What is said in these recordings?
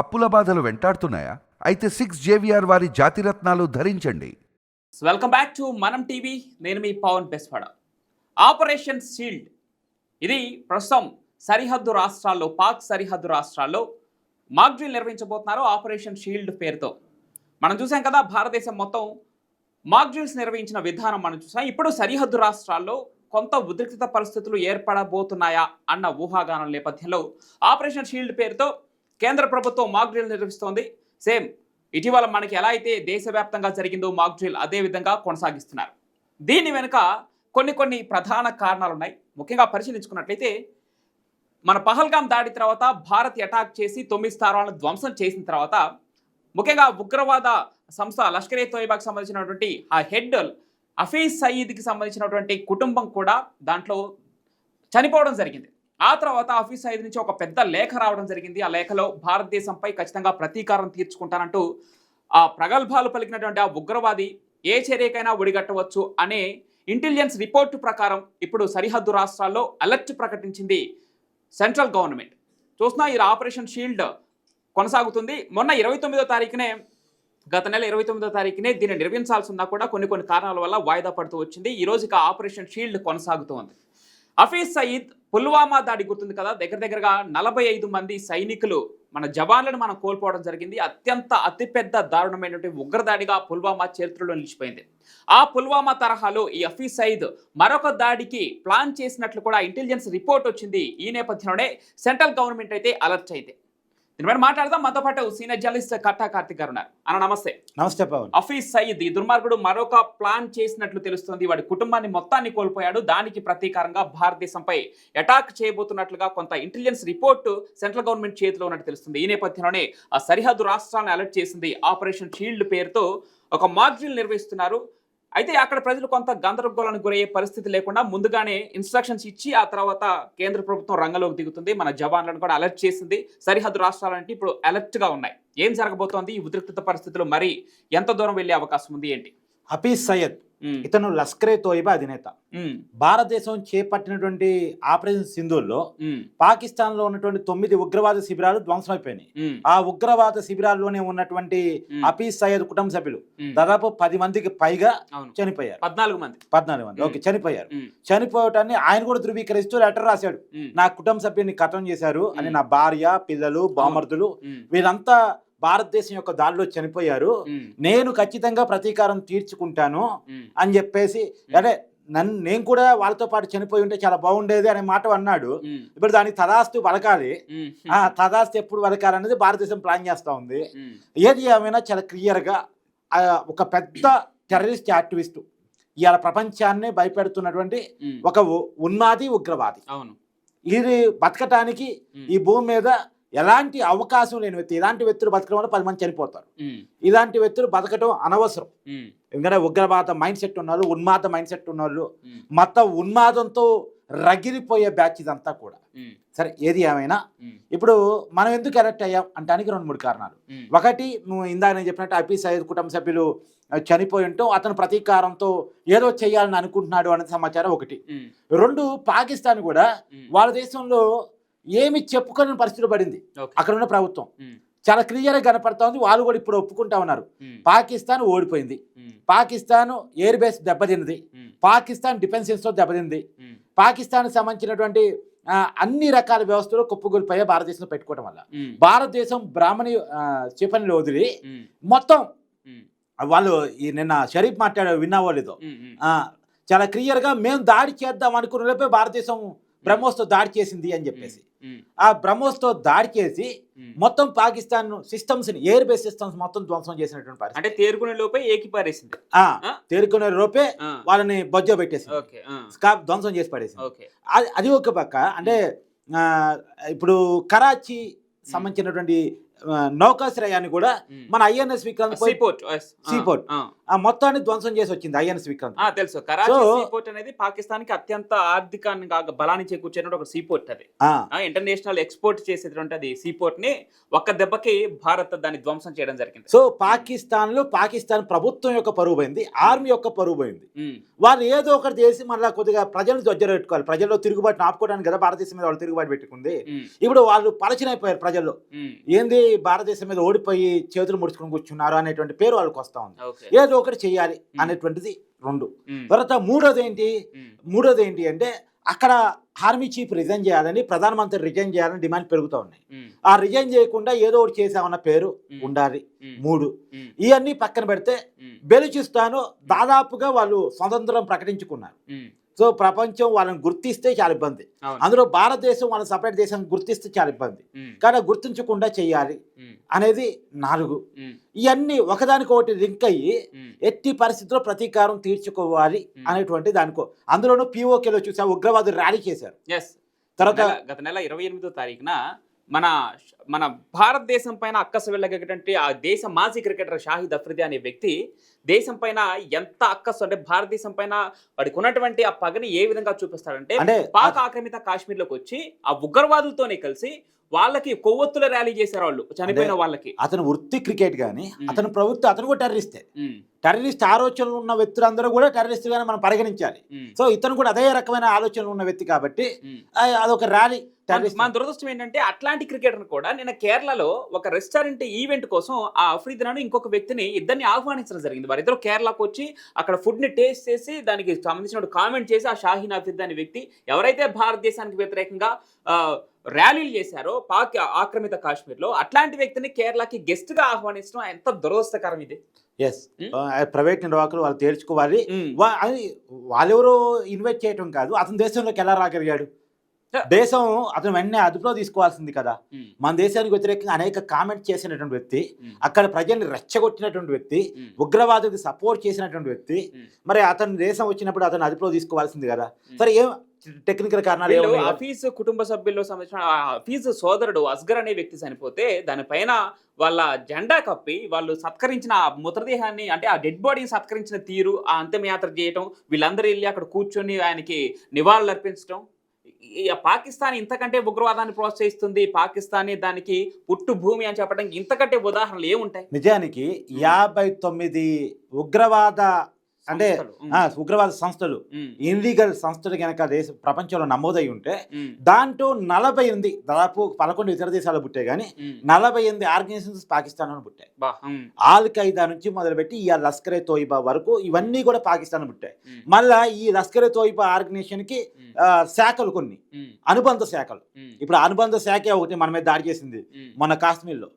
అప్పుల బాధలు వెంటాడుతున్నాయా? అయితే సిక్స్ జేవిఆర్ వారి జాతిరత్నాలు ధరించండి. Welcome back to Manam TV నేను మీ పవన్ బెస్వాడ. ఆపరేషన్ షీల్డ్ ఇది ప్రస్తుతం సరిహద్దు రాష్ట్రాల్లో పాక్ సరిహద్దు రాష్ట్రాల్లో మాక్ నిర్వహించబోతున్నారు ఆపరేషన్ షీల్డ్ పేరుతో. మనం చూసాం కదా భారతదేశం మొత్తం మాక్ నిర్వహించిన విధానం మనం చూసాం. ఇప్పుడు సరిహద్దు రాష్ట్రాల్లో కొంత ఉద్రిక్తత పరిస్థితులు ఏర్పడబోతున్నాయా అన్న ఊహాగానం నేపథ్యంలో ఆపరేషన్ షీల్డ్ పేరుతో కేంద్ర ప్రభుత్వం మాక్ డ్రిల్ నిర్వహిస్తోంది. సేమ్ ఇటీవల మనకి ఎలా అయితే దేశవ్యాప్తంగా జరిగిందో మాక్ డ్రిల్ అదే విధంగా కొనసాగిస్తున్నారు. దీని వెనుక కొన్ని కొన్ని ప్రధాన కారణాలు ఉన్నాయి ముఖ్యంగా పరిశీలించుకున్నట్లయితే మన పహల్గాం దాడి తర్వాత భారత్ అటాక్ చేసి తొమ్మిది స్థానాలను ధ్వంసం చేసిన తర్వాత ముఖ్యంగా ఉగ్రవాద సంస్థ లష్కర్ ఏ తోయిబాకి సంబంధించినటువంటి ఆ హెడ్ హఫీజ్ సయీద్కి సంబంధించినటువంటి కుటుంబం కూడా దాంట్లో చనిపోవడం జరిగింది. ఆ తర్వాత ఆఫీస్ సయీద్ నుంచి ఒక పెద్ద లేఖ రావడం జరిగింది. ఆ లేఖలో భారతదేశంపై ఖచ్చితంగా ప్రతీకారం తీర్చుకుంటానంటూ ఆ ప్రగల్భాలు పలికినటువంటి ఆ ఉగ్రవాది ఏ చర్యకైనా ఒడిగట్టవచ్చు అనే ఇంటెలిజెన్స్ రిపోర్టు ప్రకారం ఇప్పుడు సరిహద్దు రాష్ట్రాల్లో అలర్ట్ ప్రకటించింది సెంట్రల్ గవర్నమెంట్. చూస్తున్నా ఈ ఆపరేషన్ షీల్డ్ కొనసాగుతుంది. మొన్న ఇరవై తొమ్మిదో తారీఖునే గత నెల ఇరవై తొమ్మిదో తారీఖునే దీన్ని నిర్వహించాల్సి ఉన్నా కూడా కొన్ని కొన్ని కారణాల వల్ల వాయిదా పడుతూ వచ్చింది. ఈ రోజుకి ఆపరేషన్ షీల్డ్ కొనసాగుతోంది హఫీజ్ సయీద్ పుల్వామా దాడి గుర్తుంది కదా? దగ్గర దగ్గరగా నలభై ఐదు మంది సైనికులు మన జవాన్లను మనం కోల్పోవడం జరిగింది. అత్యంత అతిపెద్ద దారుణమైనటువంటి ఉగ్రదాడిగా పుల్వామా చరిత్రలో నిలిచిపోయింది. ఆ పుల్వామా తరహాలో ఈ హఫీజ్ సయీద్ మరొక దాడికి ప్లాన్ చేసినట్లు కూడా ఇంటెలిజెన్స్ రిపోర్ట్ వచ్చింది. ఈ నేపథ్యంలోనే సెంట్రల్ గవర్నమెంట్ అయితే అలర్ట్ అయింది. దీనిపైన మాట్లాడదాం. మనతో పాటు సీనియర్ జర్నలిస్ట్ కట్టా కార్తిక్ గారు ఉన్నారు. అన్న నమస్తే. నమస్తే పవన్ సయీద్ ఈ దుర్మార్గుడు మరొక ప్లాన్ చేసినట్లు తెలుస్తోంది. వాడి కుటుంబాన్ని మొత్తాన్ని కోల్పోయాడు. దానికి ప్రతీకారంగా భారతదేశంపై అటాక్ చేయబోతున్నట్లుగా కొంత ఇంటెలిజెన్స్ రిపోర్టు సెంట్రల్ గవర్నమెంట్ చేతిలో ఉన్నట్టు తెలుస్తుంది. ఈ నేపథ్యంలోనే ఆ సరిహద్దు రాష్ట్రాలను అలర్ట్ చేసింది ఆపరేషన్ షీల్డ్ పేరుతో ఒక మాక్ నిర్వహిస్తున్నారు. అయితే అక్కడ ప్రజలు కొంత గందరగోళానికి గురయ్యే పరిస్థితి లేకుండా ముందుగానే ఇన్స్ట్రక్షన్స్ ఇచ్చి ఆ తర్వాత కేంద్ర ప్రభుత్వం రంగంలోకి దిగుతుంది. మన జవాన్లను కూడా అలర్ట్ చేసింది. సరిహద్దు రాష్ట్రాలంటే ఇప్పుడు అలర్ట్గా ఉన్నాయి. ఏం జరగబోతోంది? ఈ ఉద్రిక్తత పరిస్థితులు మరి ఎంత దూరం వెళ్ళే అవకాశం ఉంది ఏంటి? హఫీజ్ సయ్యద్ ఇతను లష్కరే తోయిబా అధినేత. భారతదేశం చేపట్టినటువంటి ఆపరేషన్ సింధూర్లో ఉమ్, పాకిస్తాన్లో ఉన్నటువంటి తొమ్మిది ఉగ్రవాద శిబిరాలు ధ్వంసమైపోయినాయి. ఆ ఉగ్రవాద శిబిరాల్లోనే ఉన్నటువంటి హఫీజ్ సయ్యద్ కుటుంబ సభ్యులు. దాదాపు పది మందికి పైగా చనిపోయారు. పద్నాలుగు మంది. పద్నాలుగు మంది. ఓకే చనిపోయారు. చనిపోవటాన్ని ఆయన కూడా ధృవీకరిస్తూ లెటర్ రాశాడు. నా కుటుంబ సభ్యుని కథం చేశారు అని. నా భార్య పిల్లలు బామర్దులు వీరంతా భారతదేశం యొక్క దాడిలో చనిపోయారు. నేను ఖచ్చితంగా ప్రతీకారం తీర్చుకుంటాను అని చెప్పేసి అదే నన్ను నేను కూడా వాళ్ళతో పాటు చనిపోయి ఉంటే చాలా బాగుండేది అనే మాట అన్నాడు. ఇప్పుడు దానికి తదాస్తు పలకాలి. ఉమ్, ఆ తదాస్తు ఎప్పుడు పలకాలి అనేది భారతదేశం ప్లాన్ చేస్తూ ఉంది. ఏది ఏమైనా చాలా క్లియర్గా ఒక పెద్ద టెర్రరిస్ట్ యాక్టివిస్ట్ ఇవాళ ప్రపంచాన్ని భయపెడుతున్నటువంటి ఒక ఉన్మాది ఉగ్రవాది. అవును. ఇది బతకటానికి ఈ భూమి మీద ఎలాంటి అవకాశం లేని వ్యక్తి ఇలాంటి వ్యక్తులు బతకడం వల్ల పది మంది చనిపోతారు. ఇలాంటి వ్యక్తులు బతకడం అనవసరం. ఎందుకంటే ఉగ్రవాద మైండ్ సెట్ ఉన్నవాళ్ళు ఉన్మాద మైండ్ సెట్ ఉమ్, మొత్తం ఉన్మాదంతో రగిలిపోయే బ్యాచ్ ఇదంతా కూడా. సరే ఏది ఏమైనా? ఇప్పుడు మనం ఎందుకు ఎలక్ట్ అయ్యాం? అంటానికి రెండు మూడు కారణాలు. ఒకటి నువ్వు ఇందాక నేను చెప్పినట్టు ఐపీ సయ్యద్ కుటుంబ సభ్యులు చనిపోయి ఉంటాం అతను ప్రతీకారంతో ఏదో చేయాలని అనుకుంటున్నాడు అనే సమాచారం ఒకటి. రెండు పాకిస్తాన్ కూడా వాళ్ళ దేశంలో ఏమి చెప్పుకోలేని పరిస్థితులు పడింది. అక్కడ ఉన్న ప్రభుత్వం. చాలా క్లియర్గా కనపడతా ఉంది. వాళ్ళు కూడా ఇప్పుడు ఒప్పుకుంటా ఉన్నారు. పాకిస్తాన్ ఓడిపోయింది. పాకిస్తాన్ ఎయిర్ బేస్ దెబ్బతిన్నది. ఉమ్, పాకిస్తాన్ డిఫెన్సెస్తో దెబ్బతింది. పాకిస్తాన్ సంబంధించినటువంటి అన్ని రకాల వ్యవస్థలు కుప్పగొలిపోయే భారతదేశంలో పెట్టుకోవడం వల్ల. భారతదేశం బ్రాహ్మణి చెప్పని వదిలి మొత్తం వాళ్ళు ఈ నిన్న షరీఫ్ మాట్లాడారు విన్నావో లేదో? చాలా క్లియర్గా మేము దాడి చేద్దాం అనుకున్న లోపే భారతదేశం బ్రహ్మోస్తో దాడి చేసింది అని చెప్పేసి. ఉమ్, ఆ బ్రహ్మోస్తో దాడి చేసి ఉమ్. మొత్తం Pakistan systems air base systems మొత్తం ధ్వంసం చేసినటువంటి పరిస్థితి. అంటే తేరుకునే లోపే ఏకి పారేసింది? తేరుకునే లోపే వాళ్ళని బొజ్జో పెట్టేసింది. స్కాప్ ధ్వంసం చేసి పడేసింది. ఓకే. అది ఒక పక్క అంటే ఆ, ఇప్పుడు కరాచీ సంబంధించినటువంటి నౌకాశ్రయాన్ని కూడా. మన ఐఎన్ఎస్ విక్రాంత్ సీపోర్ట్ సీపోర్ట్. ఆ, మొత్తాన్ని ధ్వంసం చేసి వచ్చింది ఐఎన్ఎస్ విక్రాంత్ తెలుసు. కరాచీ సీపోర్ట్ అనేది పాకిస్తాన్కి అత్యంత ఆర్థికంగా బలాన్ని చేకూర్చేటువంటి ఒక సీపోర్ట్ అది. ఇంటర్నేషనల్ ఎక్స్పోర్ట్ చేసేటువంటి అది సీపోర్ట్ని ఒక్క దెబ్బకి భారత్ దాన్ని ధ్వంసం చేయడం జరిగింది. సో పాకిస్తాన్లో పాకిస్తాన్ ప్రభుత్వం యొక్క పరువు పోయింది ఆర్మీ యొక్క పరువు పోయింది. వాళ్ళు ఏదో ఒకటి చేసి మళ్ళీ కొద్దిగా ప్రజలను దగ్గర పెట్టుకోవాలి ప్రజల్లో తిరుగుబాటు ఆపుకోవడానికి కదా భారతదేశం మీద వాళ్ళు తిరుగుబాటు పెట్టుకుంది. ఇప్పుడు వాళ్ళు పలచనైపోయారు ప్రజల్లో. ఉమ్, ఏంది? భారతదేశం మీద ఓడిపోయి చేతులు ముడుచుకుని కూర్చున్నారు అనేటువంటి పేరు వాళ్ళకి వస్తా ఉంది. ఓకే. ఏదో ఒకటి చేయాలి అనేటువంటిది రెండు. తర్వాత మూడోది ఏంటి? మూడోది ఏంటి అంటే అక్కడ ఆర్మీ చీఫ్ రిజైన్ చేయాలని ప్రధానమంత్రి రిజైన్ చేయాలని డిమాండ్ పెరుగుతూ ఉన్నాయి. ఆ రిజైన్ చేయకుండా ఏదో ఒకటి చేసామన్న పేరు ఉండాలి. మూడు. ఇవన్నీ పక్కన పెడితే బెలుచిస్తాను దాదాపుగా వాళ్ళు స్వతంత్రం ప్రకటించుకున్నారు. సో ప్రపంచం వాళ్ళని గుర్తిస్తే చాలా ఇబ్బంది. అందులో భారతదేశం వాళ్ళని సపరేట్ దేశం గుర్తిస్తే చాలా ఇబ్బంది. కానీ గుర్తించకుండా చేయాలి అనేది నాలుగు. ఇవన్నీ ఒకదానికొకటి లింక్ అయ్యి ఎట్టి పరిస్థితుల్లో ప్రతీకారం తీర్చుకోవాలి. అనేటువంటి దానికో. అందులోనూ పీఓకేలో చూసా ఉగ్రవాదులు ర్యాలీ చేశారు. తర్వాత గత నెల ఇరవై ఎనిమిదో తారీఖున మన మన భారతదేశం పైన అక్కసు వెళ్ళగటువంటి ఆ దేశ మాజీ క్రికెటర్ షాహిద్ అఫ్రిది అనే వ్యక్తి దేశం పైన ఎంత అక్కసు అంటే భారతదేశం పైన వాడికి ఉన్నటువంటి ఆ పగని ఏ విధంగా చూపిస్తాడంటే పాక్ ఆక్రమిత కాశ్మీర్లోకి వచ్చి ఆ ఉగ్రవాదులతోనే కలిసి వాళ్ళకి కొవ్వొత్తుల ర్యాలీ చేశారు వాళ్ళు చనిపోయిన వాళ్ళకి. అతను వృత్తి క్రికెట్ కానీ. అతను ప్రభుత్వం అతను కూడా టెర్రరిస్టే. టెర్రరిస్ట్ ఆలోచనలు ఉన్న వ్యక్తులందరూ కూడా టెర్రరిస్ట్ గానే మనం పరిగణించాలి. సో ఇతను కూడా అదే రకమైన ఆలోచనలు ఉన్న వ్యక్తి కాబట్టి అదొక ర్యాలీ మన దురదృష్టం ఏంటంటే అట్లాంటి క్రికెటర్ కూడా నిన్న కేరళలో ఒక రెస్టారెంట్ ఈవెంట్ కోసం ఆ అఫ్రీద్ ఇంకొక వ్యక్తిని ఇద్దరిని ఆహ్వానించడం జరిగింది. వారిద్దరు కేరళకు వచ్చి అక్కడ ఫుడ్ని టేస్ట్ చేసి దానికి సంబంధించిన కామెంట్ చేసి ఆ షాహీన్ అఫ్రీద్ అనే వ్యక్తి ఎవరైతే భారతదేశానికి వ్యతిరేకంగా ర్యాలీలు చేశారో పాక్ ఆక్రమిత కాశ్మీర్లో అట్లాంటి వ్యక్తిని కేరళకి గెస్ట్గా ఆహ్వానించడం ఎంత దురదృష్టకరం ఇది? Yes Hmm. ప్రైవేట్ నిర్వాహకులు వాళ్ళు తేల్చుకోవాలి. వా- అది వాళ్ళెవరో ఇన్వైట్ చేయటం కాదు అతని దేశంలోకి ఎలా రాగలిగాడు. దేశం అతను వెంటనే అదుపులో తీసుకోవాల్సింది కదా. ఉమ్, మన దేశానికి వ్యతిరేకంగా అనేక కామెంట్ చేసినటువంటి వ్యక్తి అక్కడ ప్రజల్ని రెచ్చగొట్టినటువంటి వ్యక్తి ఉగ్రవాదులకు సపోర్ట్ చేసినటువంటి వ్యక్తి. మరి అతను దేశం వచ్చినప్పుడు అతను అదుపులో తీసుకోవాల్సింది కదా. సరే ఏం టెక్నికల్ కారణాలు? హఫీజ్ కుటుంబ సభ్యుల్లో సంబంధించిన ఆ హఫీజ్ సోదరుడు అస్గర్ అనే వ్యక్తి చనిపోతే దానిపైన వాళ్ళ జెండా కప్పి వాళ్ళు సత్కరించిన ఆ మృతదేహాన్ని అంటే ఆ డెడ్ బాడీని సత్కరించిన తీరు ఆ అంతిమయాత్ర చేయటం వీళ్ళందరూ వెళ్ళి అక్కడ కూర్చొని ఆయనకి నివాళులు అర్పించడం పాకిస్తాన్ ఇంతకంటే ఉగ్రవాదాన్ని ప్రోత్సహిస్తుంది పాకిస్తాన్ దానికి పుట్టు భూమి అని చెప్పడానికి ఇంతకంటే ఉదాహరణలు ఏముంటాయి నిజానికి యాభై తొమ్మిది ఉగ్రవాద అంటే ఉగ్రవాద సంస్థలు. ఉమ్, ఇన్లీగల్ సంస్థలు కనుక దేశ ప్రపంచంలో నమోదై ఉంటే దాంట్లో నలభై ఎనిమిది దాదాపు పదకొండు ఇతర దేశాలు పుట్టాయి కానీ. నలభై ఎనిమిది ఆర్గనైజేషన్స్ పాకిస్తాన్లో పుట్టాయి. బా, ఉమ్, ఆల్ ఖైదా నుంచి మొదలుపెట్టి ఈ లస్కరే తోయిబా వరకు ఇవన్నీ కూడా పాకిస్తాన్ పుట్టాయి. మళ్ళా ఈ లస్కరే తోయిబా ఆర్గనైజేషన్కి శాఖలు కొన్ని. అనుబంధ శాఖలు. ఇప్పుడు అనుబంధ శాఖ ఒకటి మన మీద దాడి చేసింది మన కాశ్మీర్లో.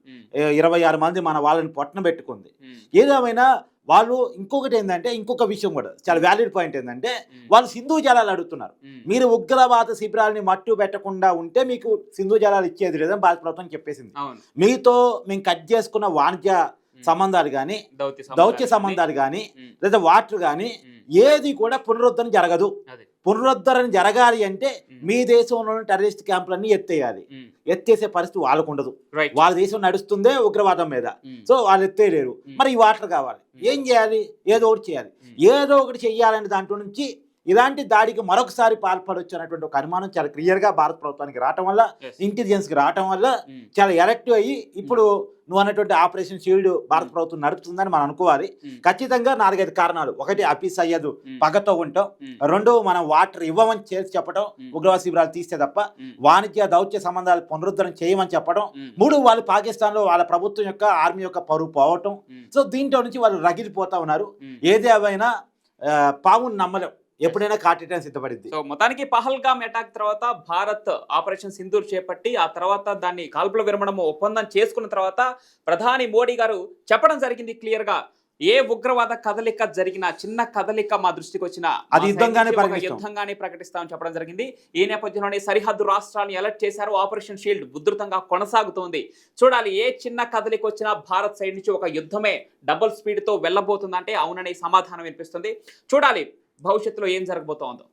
ఇరవై ఆరు మంది మన వాళ్ళని పొట్టన పెట్టుకుంది. ఏదేమైనా వాళ్ళు ఇంకొకటి ఏంటంటే ఇంకొక విషయం కూడా చాలా వ్యాలిడ్ పాయింట్ ఏంటంటే వాళ్ళు సింధు జలాలు అడుగుతున్నారు. మీరు ఉగ్రవాద శిబిరాలని మట్టు పెట్టకుండా ఉంటే మీకు సింధు జలాలు ఇచ్చేది లేదని భారత ప్రభుత్వం చెప్పేసింది మీతో మేము కట్ చేసుకున్న వాణిజ్య. సంబంధాలు కానీ దౌత్య సంబంధాలు కానీ లేదా వాటర్ కానీ ఏది కూడా పునరుద్ధరణ జరగదు. పునరుద్ధరణ జరగాలి అంటే మీ దేశంలోని టెర్రరిస్ట్ క్యాంపులన్నీ ఎత్తేయాలి. ఎత్తేసే పరిస్థితి వాళ్ళకు ఉండదు. వాళ్ళ దేశం నడుస్తుందే ఉగ్రవాదం మీద. సో వాళ్ళు ఎత్తేయలేరు. మరి ఈ వాటర్ కావాలి. ఏం చేయాలి? ఏదో ఒకటి చేయాలి. ఏదో ఒకటి చెయ్యాలనే దాంట్లో నుంచి ఇలాంటి దాడికి మరొకసారి పాల్పడవచ్చు అనేటువంటి ఒక అనుమానం చాలా క్లియర్గా భారత ప్రభుత్వానికి రావటం వల్ల yes. ఇంటెలిజెన్స్కి రావటం వల్ల ఉమ్, చాలా ఎలక్టివ్ అయ్యి ఇప్పుడు నువ్వు అన్నటువంటి ఆపరేషన్ షీల్డ్ భారత ప్రభుత్వం నడుపుతుందని మనం అనుకోవాలి. ఖచ్చితంగా నాలుగైదు కారణాలు. ఒకటి అపీస్ అయ్యదు పగతో ఉంటాం ఉమ్, రెండు మనం వాటర్ ఇవ్వమని చేసి చెప్పడం. ఉగ్రవాద శిబిరాలు తీస్తే తప్ప వాణిజ్య దౌత్య సంబంధాలు పునరుద్ధరణ చేయమని చెప్పడం మూడు వాళ్ళు పాకిస్తాన్లో వాళ్ళ ప్రభుత్వం యొక్క ఆర్మీ యొక్క పరువు పోవటం. సో దీంట్లో నుంచి వాళ్ళు రగిలిపోతా ఉన్నారు. ఉమ్. ఏది ఏవైనా ఆ, పావును నమ్మలేం. ఎప్పుడైనా కాటేయడానికి సిద్ధపడింది. సో మొత్తానికి పహల్గామ్ అటాక్ తర్వాత భారత్ ఆపరేషన్ సింధూర్ చేపట్టి ఆ తర్వాత దాన్ని కాల్పుల విరమణం ఒప్పందం చేసుకున్న తర్వాత ప్రధాని మోడీ గారు చెప్పడం జరిగింది క్లియర్గా. ఏ ఉగ్రవాద కదలిక జరిగిన చిన్న కదలిక మా దృష్టికి వచ్చిన అది యుద్ధంగానే ప్రకటిస్తాం. యుద్ధంగానే ప్రకటిస్తామని చెప్పడం జరిగింది. ఈ నేపథ్యంలోనే సరిహద్దు రాష్ట్రాలను అలర్ట్ చేశారు. ఆపరేషన్ షీల్డ్ ఉధృతంగా కొనసాగుతోంది. చూడాలి ఏ చిన్న కదలిక వచ్చినా భారత్ సైడ్ నుంచి ఒక యుద్ధమే డబుల్ స్పీడ్తో వెళ్ళబోతుందంటే అవుననే సమాధానం వినిపిస్తుంది. చూడాలి భవిష్యత్తులో ఏం జరగబోతోందో